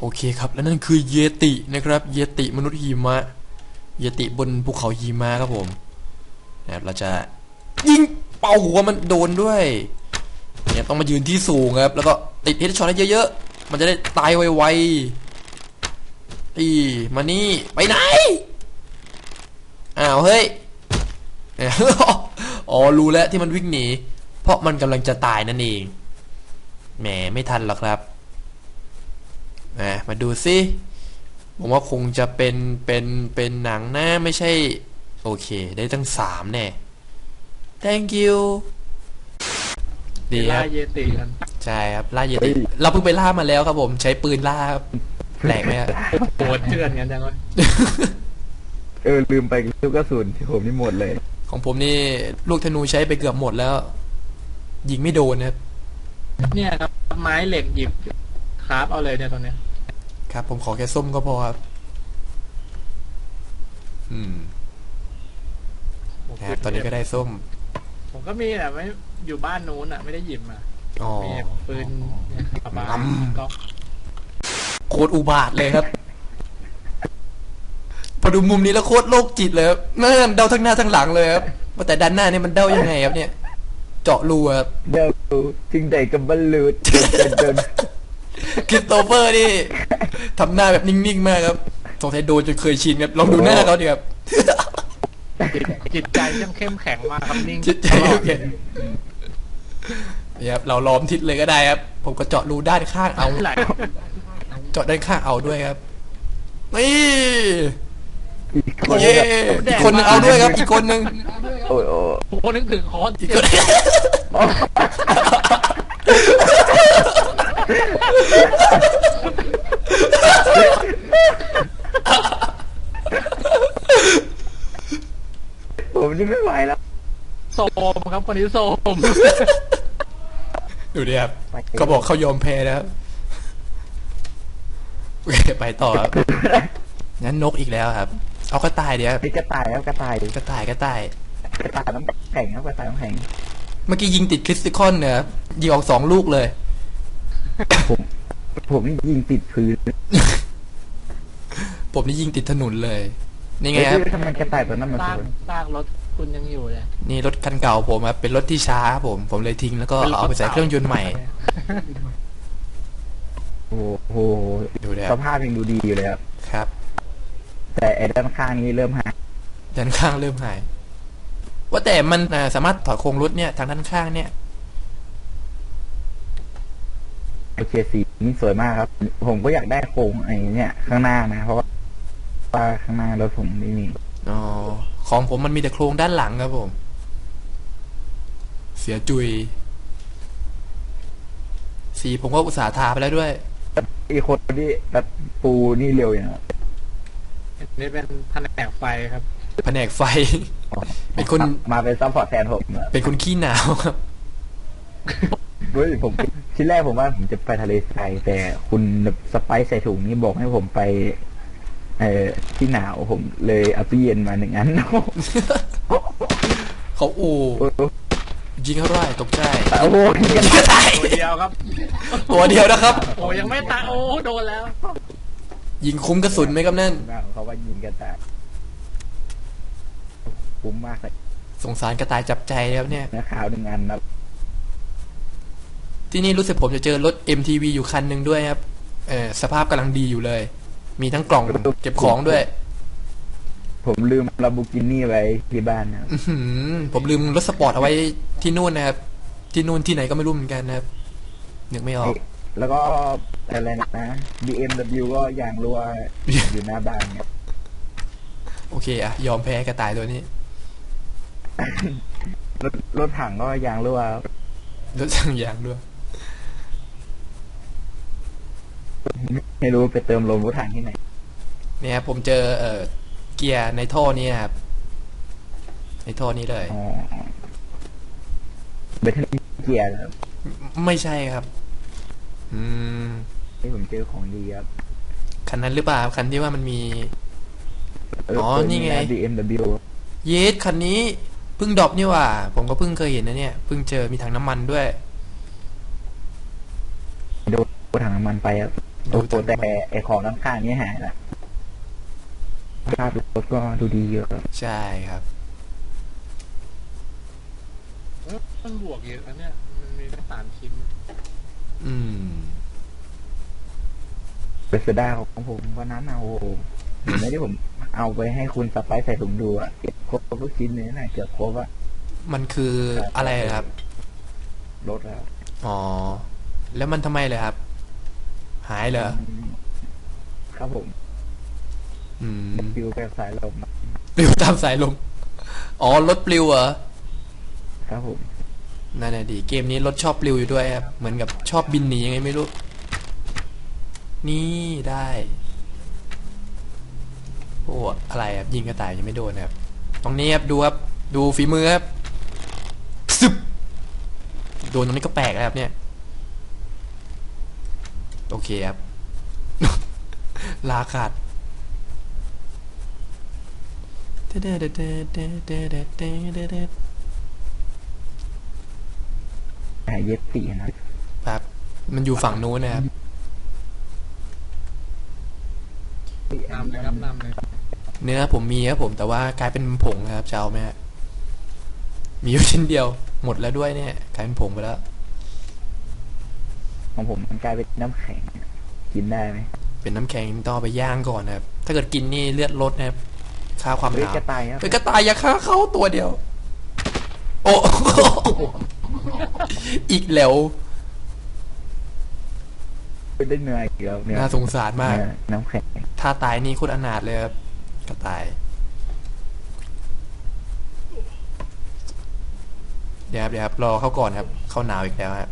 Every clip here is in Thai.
โอเคครับ และนั่นคือเยตินะครับ เยติมนุษย์หิมะ เยติบนภูเขาหิมะครับผมนะครับเราจะยิงเป่าหัวมันโดนด้วยเนี่ยต้องมายืนที่สูงครับ แล้วก็ติดเฮดช็อตให้เยอะๆ มันจะได้ตายไวๆอีมานี่ไปไหน อ้าวเฮ้ยเนี่ยอ๋อรู้แล้วที่มันวิ่งหนี เพราะมันกำลังจะตายนั่นเอง แหมไม่ทันหรอกครับ นะมาดูสิผมว่าคงจะเป็นเป็นเป็นหนังนะไม่ใช่ โอเค ได้ตั้งสามแน่ thank you ดีคล่ารับเยติกันใช่ครับล่าเยติเราเพิ่งไปล่ามาแล้วครับผมใช้ปืนล่าครับแปลกไหมครับโหดเถื่อนกันจังเลยเออลืมไปลูกกระสุนที่ผมนี่หมดเลย ของผมนี่ลูกธนูใช้ไปเกือบหมดแล้ว ยิงไม่โดนนะครับเนี่ยครับไม้เหล็กหยิบคราฟเอาเลยเนี่ยตอนเนี้ย ครับ ผมขอแค่ส้มก็พอครับ อืมโอ้โหนะครับตอนนี้ก็ได้ส้ม ผมก็มีแต่ไม่อยู่บ้านนู้นอะ ไม่ได้หยิบมาอ๋อมีปืนเนี่ยกระบาอืมก็โคตรอุบาทเลยครับ พอดูมุมนี้แล้วโคตรโรคจิตเลยครับแม่งเดาทั้งหน้าทั้งหลังเลยครับว่าแต่ด้านหน้าเนี่ยมันเดายังไงครับเนี่ย เจาะรูครับเดี๋ยวจึงใดกับบอลลูนจนจน คริสโตเฟอร์นี่ทำหน้าแบบนิ่งๆมากครับสงสัยโดนจนเคยชินครับลองดูหน้าเขาดิครับจิตจิตใจยังเข้มแข็งมากครับนิ่งจิตใจตลอโอดเคนี่ครับเราล้อมทิศเลยก็ได้ครับ ผมก็เจาะรูด้านข้างเอาไหลเจาะด้านข้างเอาด้วยครับนี่อีกคนเย้อีกคนหนึงเอาด้วยครับ อีกคนหนึงโอ้ยโอ้ยโอ้โหนึกถึงคอนอีกคน ผมนี่ไม่ไหวแล้วโซมครับคนนี้โซมดูดิครับก็บอกเขายอมแพ้แล้วโอเคไปต่อครับงั้นนกอีกแล้วครับ เอากระต่ายเดี๋ยวครับนี่กระต่ายครับกระต่ายกระต่ายกระต่ายกระต่ายน้ำแข็งครับกระต่ายน้ำแข็งเมื่อกี้ยิงติดคริสติคอนเนี่ยครับยิงออกสองลูกเลย ผม ผมนี่ยิงติดพื้นผมนี่ยิงติดถนนเลย นี่ไงครับเฮ้ยทำไมกระต่ายตัวนั้นมันซากสวยซากรถคุณยังอยู่เลย นี่รถคันเก่าผมครับเป็นรถที่ช้าครับผม ผมเลยทิ้งแล้วก็เอาไปใส่เครื่องยนต์ใหม่ โอ้โหดูดิคสรับภาพยังดูดีอยู่เลยครับ ครับ แต่ไอ้ด้านข้างนี้เริ่มหายด้านข้างเริ่มหาย ว่าแต่มันอ่าสามารถถอดโครงรถเนี่ยทางด้านข้างเนี่ย โอเคสีนี่สวยมากครับ ผมก็อยากได้โครงไอ้เนี่ย ข้างหน้านะ เพราะว่าว่าข้างหน้ารถผมไม่มีอ๋อของผมมันมีแต่โครงด้านหลังครับผม เสียจุย สีผมก็อุตส่าห์ทาไปแล้วด้วยอีกคนที่แบบปูนี่เร็วอย่างเงี้ยนี่เป็นแผนกไฟครับแผนกไฟ เป็นคนมาเป็นซัพพอร์ตแทนผมอะเป็นคนขี้หนาวครับเฮ้ยผม ชิ้นแรกผมว่าผมจะไปทะเลทรายแต่คุณสไปซ์ใส่ถุงนี่บอกให้ผมไป เอ่อที่หนาวผมเลยเอาตู้เย็นมาหนึ่งอัน เขาอูโอ้โหยิงเขาได้ตกใจโอ้โหกระต่ายตัวเดียวครับ ตัวเดียวนะครับ โอ้ยังไม่ตายโอ้โดนแล้ว ยิงคุ้มกระสุนไหมครับนั่นเขาว่ายิงกันแต่คุ้มมากเลยสงสารกระต่ายจับใจครับเนี่ยเนื้อขาวหนึ่งอันนะ ที่นี่รู้สึกผมจะเจอรถ MTV อยู่คันหนึ่งด้วยครับ เออสภาพกำลังดีอยู่เลย มีทั้งกล่องเก็บของด้วย ผมลืมลาบูกินี่ไว้ที่บ้านนะครับอื้อหือผมลืมรถสปอร์ตเอาไว้ที่นู่นนะครับ ที่นู่นที่ไหนก็ไม่รู้เหมือนกันนะครับนึกไม่ออก แล้วก็อะไรนะ BMW ก็ยางรั่วอยู่หน้าบ้านเนี่ยโอเคอะยอมแพ้กระต่ายตัวนี้ รถรถถังก็ยางรั่วรถสั่งยางด้วย ไม่รู้ไปเติมลมรถถังที่ไหนเนี่ยครับผมเจอเอ่อเกียร์ในท่อนี้นะครับ ในท่อนี้เลย อ๋อเบทเทนเกียร์ครับไม่ใช่ครับ อืมที่ผมเจอของดีครับ คันนั้นหรือเปล่าคันที่ว่ามันมี อ๋อ นี่ไงดีเอ็มดับเยสคันนี้เพิ่งดรอปนี่หว่า ผมก็เพิ่งเคยเห็นนะเนี่ย เพิ่งเจอมีถังน้ำมันด้วย โดนรถถังน้ำมันไปครับ โอ้โหแต่ไอของน้ำข้างนี้หายละภาพรถก็ดูดีเยอะใช่ครับเออมันบวกเยอะนะเนี่ย มันมีตั้งสามชิ้น อืมเบสด้าของผมวันนั้นเอาเห็นไหมที่ผมเอาไปให้คุณสไปซ์ใส่ถุงดูอะเก็บครบทุกชิ้นเลยนะเกือบครบอะมันคืออะไรครับ รถแล้วอ๋อ แล้วมันทำไมเลยครับ หายเหรอ ครับผมอืมฟิวแบบสายลมปลิวตามสายลม อ๋อ รถปลิวเหรอ ครับผม นั่นแหละดี เกมนี้รถชอบปลิวอยู่ด้วยครับ เหมือนกับชอบบินหนียังไงไม่รู้ นี่ได้ โอ้ อะไรครับยิงกระต่ายยังไม่โดนครับ ตรงนี้ครับดูครับ ดูฝีมือครับซึบโดนตรงนี้ก็แปลกแล้วครับเนี่ย โอเคครับ ลาขาดหายเย็บตีนะครับ มันอยู่ฝั่งนู้นนะครับนำเลยครับนำเลยเนื้อผมมีครับผมแต่ว่ากลายเป็นผงนะครับจะเอาไหมฮะมีอยู่ชิ้นเดียว หมดแล้วด้วยเนี่ย กลายเป็นผงไปแล้ว ของผมมันกลายเป็นน้ำแข็งกินได้ไหมเป็นน้ำแข็งต้องเอาไปย่างก่อนนะครับ ถ้าเกิดกินนี่เลือดลดนะครับค่าความหเฮ้ยนาวกระต่ายครับเฮ้ยกระต่ายอย่าฆ่าเข้าตัวเดียว โอ้ อีกแล้ว เป็นได้เหนื่อยอีกแล้วเนี่ยน่าสงสารมากเออน้ำแข็งถ้าตายนี่โคตรอนาถเลยครับกระต่าย เดี๋ยวครับเดี๋ยวครับรอเข้าก่อนครับ เข้าหนาวอีกแล้วครับ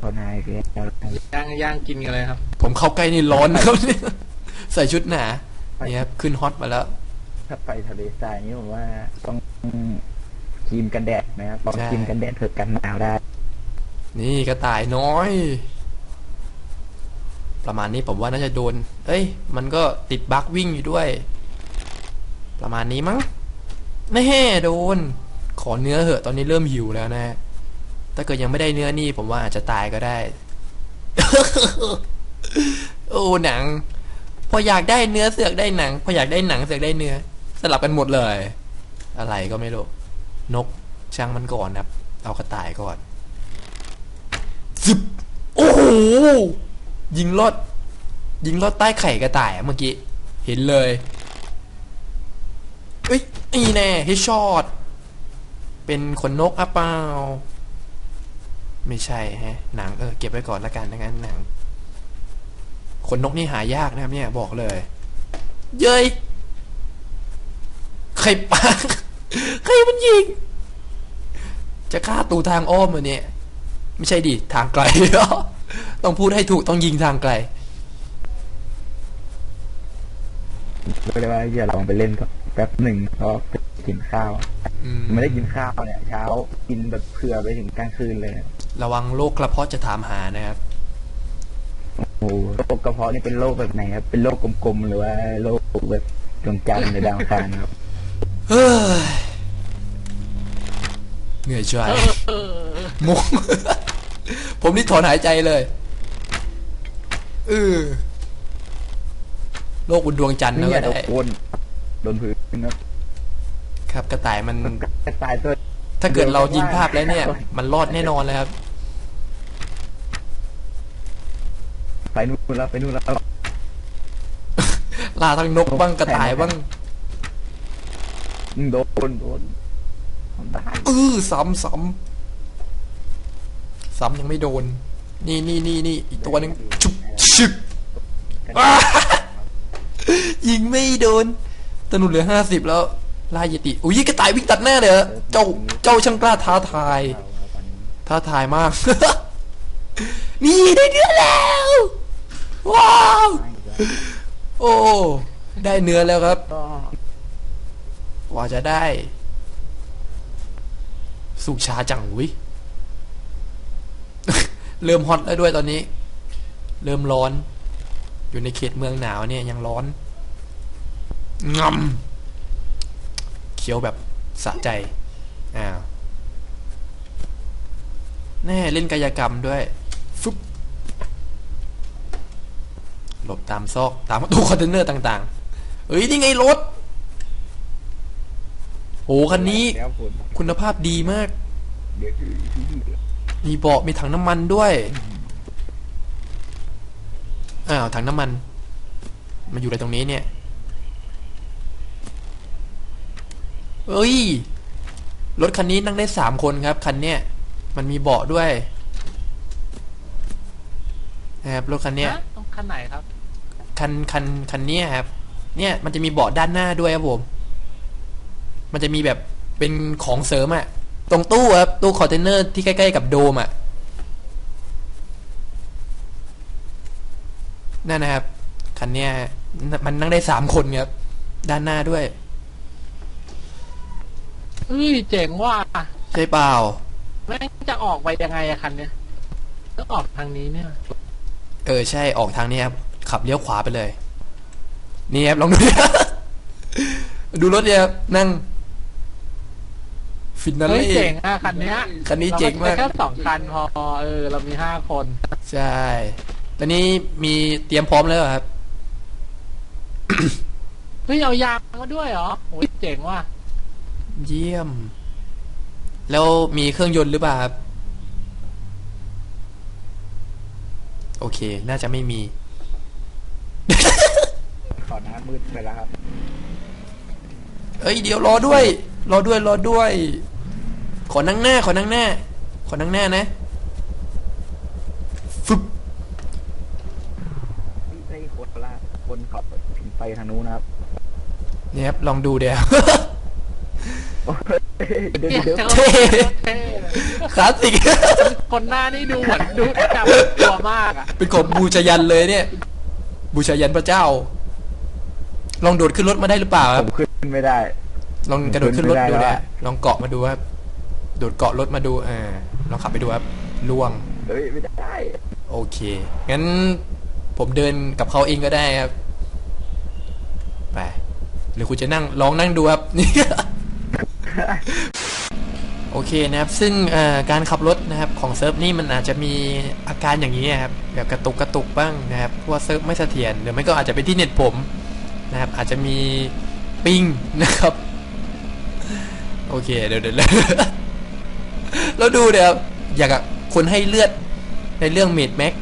พอนายเรียกย่างย่างกินกันเลยครับ ผมเข้าใกล้นี่ร้อนนะครับเนี่ยใส่ชุดหนานี่ครับขึ้นฮอตมาแล้ว ถ้าไปทะเลทรายนี่ผมว่าต้องครีมกันแดดนะครับต้องใช่ครีมกันแดดเพื่อกันหนาวได้ นี่กระต่ายน้อย ประมาณนี้ผมว่าน่าจะโดน เอ้ย มันก็ติดบั๊กวิ่งอยู่ด้วย ประมาณนี้มั้งแน่โดน ขอเนื้อเหอะ ตอนนี้เริ่มหิวแล้วนะ ถ้าเกิดยังไม่ได้เนื้อนี่ ผมว่าอาจจะตายก็ได้ โอ้หนัง พออยากได้เนื้อเสือกได้หนัง พออยากได้หนังเสือกได้เนื้อ สลับกันหมดเลย อะไรก็ไม่รู้ นกช่างมันก่อนครับ เอากระต่ายก่อนซึบโอ้โหยิงลอด ยิงลอดใต้ไข่กระต่ายเมื่อกี้ เห็นเลยเอ้ยนี่แน่เฮดช็อตเป็นขนนกอะเปล่า ไม่ใช่ฮะ หนังเออเก็บไว้ก่อนละกันดังนั้นหนังขนนกนี่หายากนะครับเนี่ยบอกเลย เย้ยใครปาใครมันยิง จะฆ่าตูทางอ้อมเหรอเนี่ยไม่ใช่ดิทางไกล ต้องพูดให้ถูกต้องยิงทางไกลก็เลยว่าอย่าลองไปเล่นก็แป๊บหนึ่งก็ไปกินข้าวอืมไม่ได้กินข้าวเนี่ย เช้ากินแบบเผื่อไปถึงกลางคืนเลย ระวังโรคกระเพาะจะถามหานะครับโอ้โหโรคกระเพาะนี่เป็นโรคแบบไหนครับ เป็นโรคกลมๆหรือว่าโรคแบบดวงจันทร์หรือดาวอังคารครับเฮ้ยเหนื่อยใจมุกผมนี่ถอนหายใจเลยเออโรคบนดวงจันทร์นะนี่ก็โดได้นโดนพื้นครับ ครับกระต่ายมันกระต่ายตัว ถ้าเกิดเรายิงภาพแล้วเนี่ย มันรอดแน่นอนเลยครับ ไปนู่นแล้วไปนู่นแล้วล่าทั้งนกบ้างกระต่ายบ้างโดนโดนได้เออซ้ำซ้ำซ้ำยังไม่โดน นี่นี่นี่นี่อีกตัวหนึ่งชุบชึกอ้ายิงไม่โดนตนุนเหลือห้าสิบแล้ว ลายยติอุ้ยกระต่ายวิ่งตัดหน้าเลยเจ้าเจ้าช่างกล้าท้าทาย ท้าทายมาก นี่ได้เนื้อแล้ว ว้าว โอ้ ได้เนื้อแล้วครับกว่าจะได้ สุกชาจังวิเริ่มฮอตแล้วด้วยตอนนี้ เริ่มร้อน อยู่ในเขตเมืองหนาวเนี่ยยังร้อนงำ เคี้ยวแบบสะใจอ้าวแน่เล่นกายกรรมด้วยฟึบหลบตามซอกตามตู้คอนเทนเนอร์ต่างๆเอ้ยนี่ไงรถโหคันนี้คุณภาพดีมาก มีเบาะมีถังน้ำมันด้วย อ้าวถังน้ำมัน มาอยู่อะไรตรงนี้เนี่ย เอ้ย รถคันนี้นั่งได้สามคนครับ คันเนี้ยมันมีเบาะด้วยนะครับรถคันเนี้ยฮะต้องคันไหนครับ คันคันคันเนี้ยครับ เนี่ยมันจะมีเบาะด้านหน้าด้วยครับผม มันจะมีแบบเป็นของเสริมอะตรงตู้ครับตู้คอนเทนเนอร์ที่ใกล้ๆกับโดมอะนั่นนะครับคันเนี้ยมันนั่งได้สามคนครับ ด้านหน้าด้วย เฮ้ยเจ๋งว่าใช่เปล่า แม่งจะออกไปยังไงอะคันเนี้ยต้องออกทางนี้เนี่ย เออใช่ออกทางนี้ครับ ขับเลี้ยวขวาไปเลย นี่ครับลองดู ดูรถเนี่ยครับนั่ง ฟินาเฮ้ยเล่ เจ๋งอะคันเนี้ยคันนี้เจ๋งมาก รแค่สองคันพอ เออ เรามีห้าคน ใช่ ตอนนี้มีเตรียมพร้อมแล้วเหรอครับ เฮ้ยเอายางมาด้วยเหรอโอ้ยเจ๋งว่ะ เยี่ยม แล้วมีเครื่องยนต์หรือเปล่าครับ โอเค น่าจะไม่มีขอน้ำมืดไปแล้วครับ เอ้ย เดี๋ยวรอด้วย รอด้วย รอด้วย ขอนั่งหน้า ขอนั่งหน้า ขอนั่งหน้านะฟึบไอ้คนละคนขับถึงไปทางนู้นนะครับเนี่ยครับลองดูเดี๋ยวโอ้ย เดี๋ยวเนี่ยเดี๋ยวจะเท่เท่เลยคลาสสิกคนหน้านี่ดูเหมือนดูจับตัวมากอะเป็นของบูชายันเลยเนี่ย บูชายันพระเจ้า ลองโดดขึ้นรถมาได้หรือเปล่าคผรับมขึ้นไม่ได้ ลองกระโดดขึ้นรถขึ้นไม่ดูได้ได้แล้วอะลองเกาะมาดูครับโดดเกาะรถมาดูอ่าลองขับไปดูครับล่วงเฮ้ยไม่ได้ โอเค งั้นผมเดินกับเขาเองก็ได้ครับ ไป หรือคุณจะนั่งลองนั่งดูครับนี่ โอเคนะครับ ซึ่งการขับรถนะครับของเซิร์ฟนี่มันอาจจะมีอาการอย่างนี้นะครับแบบกระตุกกระตุกบ้างนะครับเพราะว่าเซิร์ฟไม่เสถียรหรือไม่ก็อาจจะเป็นที่เน็ตผมนะครับอาจจะมีปิ้งนะครับ โอเคเดี๋ยวเดี๋ยวแล้วดูเดี๋ยวอยากคนให้เลือดในเรื่องเมดแม็ก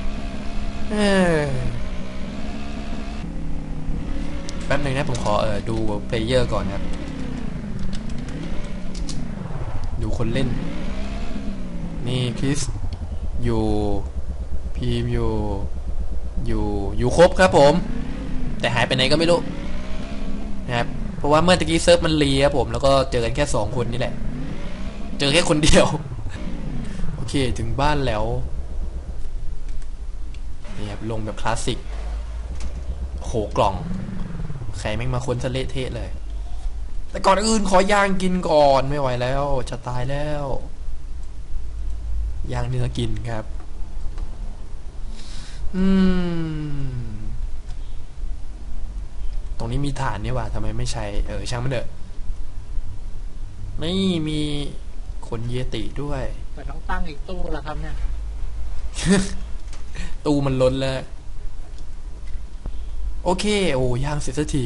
แป๊บหนึ่งนะผมขอเออดูเพลเยอร์ก่อนครับ ดูคนเล่น นี่คริสอยู่พีมอยู่ อยู่อยู่ครบครับผม แต่หายไปไหนก็ไม่รู้นะครับเพราะว่าเมื่อตะกี้เซิร์ฟมันรีครับผมแล้วก็เจอกันแค่สองคนนี่แหละ เจอแค่คนเดียว โอเคถึงบ้านแล้วนี่ครับลงแบบคลาสสิกโหกล่อง ใครแม่งมาค้นสะเละเทะเลย แต่ก่อนอื่นขอย่างกินก่อนไม่ไหวแล้ว จะตายแล้วย่างเนื้อกินครับ อืม ตรงนี้มีฐานนี่หว่าทำไมไม่ใช้ เออช่างมันเถอะนี่มีคนเยติด้วยแต่ต้องตั้งอีกตู้แล้วครับเนี่ย ตู้มันล้นแล้ว โอเค โอ้ย่างเสร็จสักที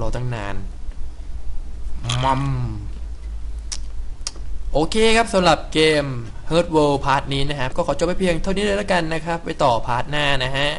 รอตั้งนาน มัมโอเคครับสำหรับเกม h e a r t World พาร์ทนี้นะครับ ก็ขอจบไปเพียงเท่านี้เลยแล้วกันนะครับ ไปต่อพาร์ทหน้านะฮะ